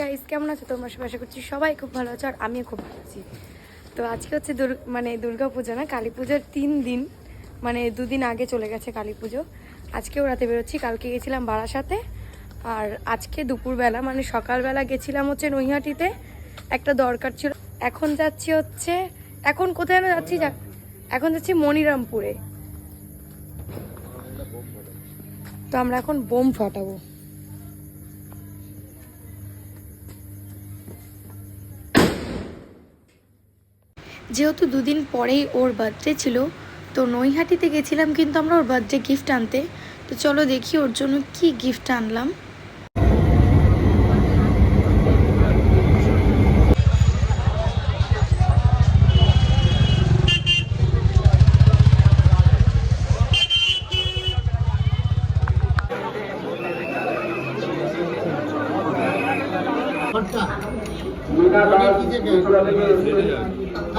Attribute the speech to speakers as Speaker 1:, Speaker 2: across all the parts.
Speaker 1: Guys কেমন আছো তোমরা? সবাই আশা করছি সবাই খুব ভালো আছো আর আমিও খুব ভালো আছি। তো আজকে হচ্ছে মানে দুর্গা পুজো না, কালী পুজোর তিন দিন মানে দুদিন আগে চলে গেছে কালী পুজো। আজকেও রাতে বেরোচ্ছি, কালকে গেছিলাম বারাসাতে। আর আজকে দুপুরবেলা মানে সকালবেলা গেছিলাম হচ্ছে নৈহাটিতে, একটা দরকার ছিল। এখন যাচ্ছি হচ্ছে, এখন কোথায় যেন যাচ্ছি এখন যাচ্ছি মনিরামপুরে। তো আমরা এখন বোম ফাটাবো। যেহেতু দুদিন পরেই ওর বার্থডে ছিল, তো নৈহাটিতে গেছিলাম কিন্তু আমরা ওর বার্থডে গিফট আনতে। তো চলো দেখি ওর জন্য কি গিফট আনলাম।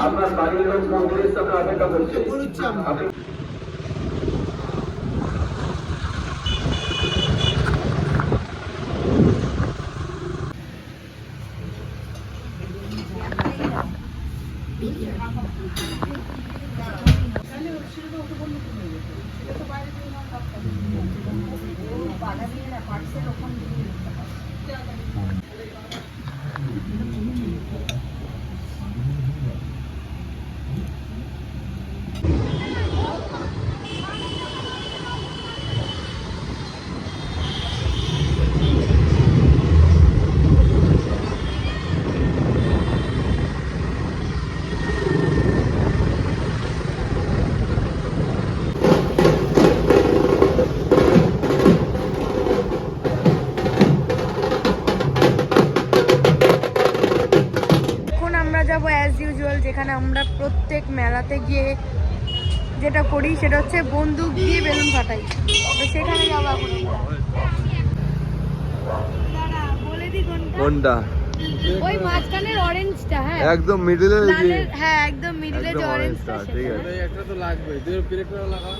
Speaker 2: আপনার বাড়ির লোক কংগ্রেস সাথে অপেক্ষা করছে।
Speaker 1: যেখানে আমরা প্রত্যেক মেলাতে গিয়ে যেটা করি সেটা হচ্ছে বন্দুক দিয়ে বেলুন ফাটাই। তো সেখানে যাব এখন আমরা। দাঁড়া, বলে দি কোনটা? ওই মাঝখানের অরেঞ্জটা হ্যাঁ।
Speaker 3: একদম মিডিলে
Speaker 1: হ্যাঁ একদম মিডিলে যে অরেঞ্জটা
Speaker 3: ঠিক আছে।
Speaker 4: একটা তো লাগবে। দুই প্লেটটা লাগা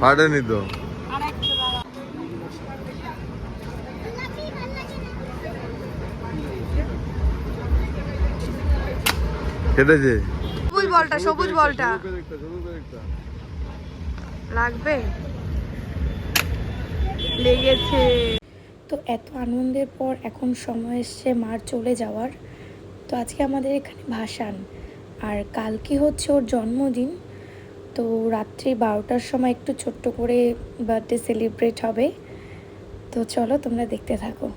Speaker 3: ফাটেনি তো। কেটেছে
Speaker 1: সবুজ বলটা সবুজ বলটা। লাগবে? লেগেছে। তো এত আনন্দের পর এখন সময় এসছে মার চলে যাওয়ার। তো আজকে আমাদের এখানে ভাসান। আর কালকে হচ্ছে ওর জন্মদিন। তো রাত্রি বারোটার সময় একটু ছোট্ট করে বার্থডে সেলিব্রেট হবে। তো চলো তোমরা দেখতে থাকো।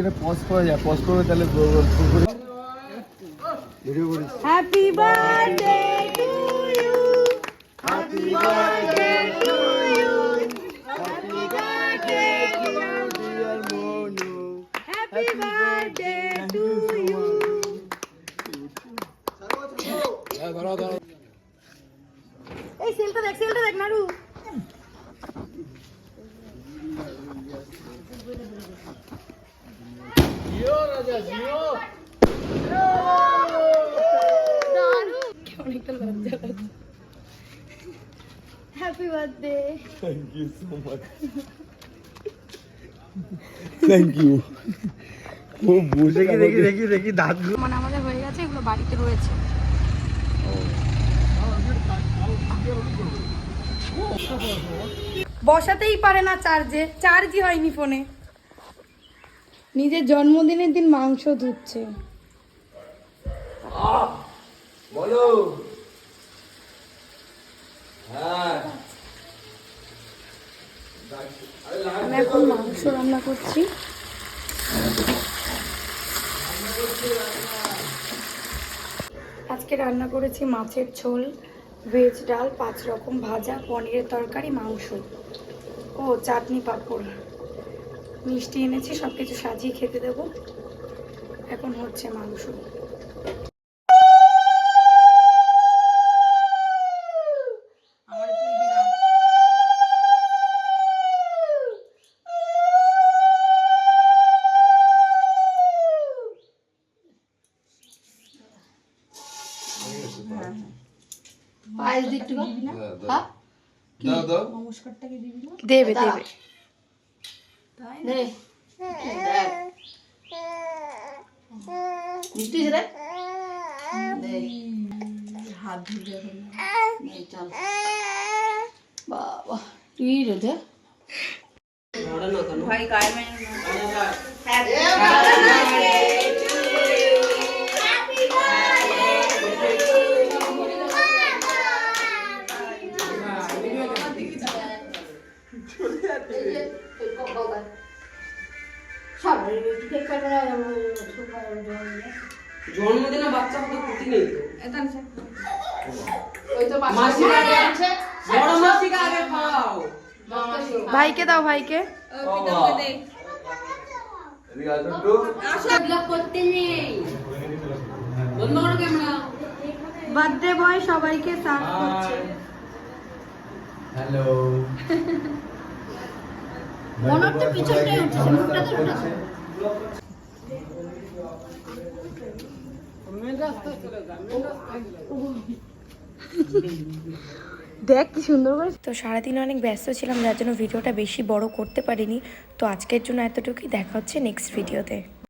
Speaker 4: যেটা পজ করা যায় পজ করবে তাহলে ভিডিও করিস
Speaker 1: happy birthday to you happy birthday to you happy birthday to dear Monu happy birthday to you ধরো ধরো এই সেলটা দেখ সেলটা দেখ, নাড়ু। Happy birthday
Speaker 4: thank you so much thank you ও বুঝে দেখি দেখি দেখি দেখি দাঁতগুলো
Speaker 1: মানে আমাদের হয়ে গেছে এগুলো বাড়িতে রয়েছে। বসাতেই পারে না চার্জে চার্জই হয়নি ফোনে নিজের জন্মদিনের দিন মাংস ধুচ্ছে।
Speaker 2: বলো। হ্যাঁ।
Speaker 1: আমি এখন মাংস রান্না করছি। আজকে রান্না করেছি মাছের ঝোল ভেজ ডাল পাঁচ রকম ভাজা পনিরের তরকারি মাংস। ও চাটনি পাঁপড়। মিষ্টি এনেছি সব কিছু সাজিয়ে খেতে দেবো। এখন হচ্ছে মাংস। দেবে দেবে
Speaker 3: জন্মদিনে বাচ্চা কত ক্ষতি নেই তো মাসির আগে বড় মাসিকে আগে
Speaker 1: ভাইকে দাও ভাইকে।
Speaker 2: আসুন একটু
Speaker 3: করতে নেই বন্ধ করো ক্যামেরা।
Speaker 1: বার্থডে বয় সবাইকে সার্ভ করছে।
Speaker 4: হ্যালো
Speaker 5: মনে হচ্ছে পিছনটাই উঠছে মুখটা তো উঠেছে।
Speaker 1: দেখ কি সুন্দর করে তো সারাদিন অনেক ব্যস্ত ছিলাম, যার জন্য ভিডিওটা বেশি বড় করতে পারিনি। তো আজকের জন্য এতটুকুই, দেখা হচ্ছে নেক্সট ভিডিওতে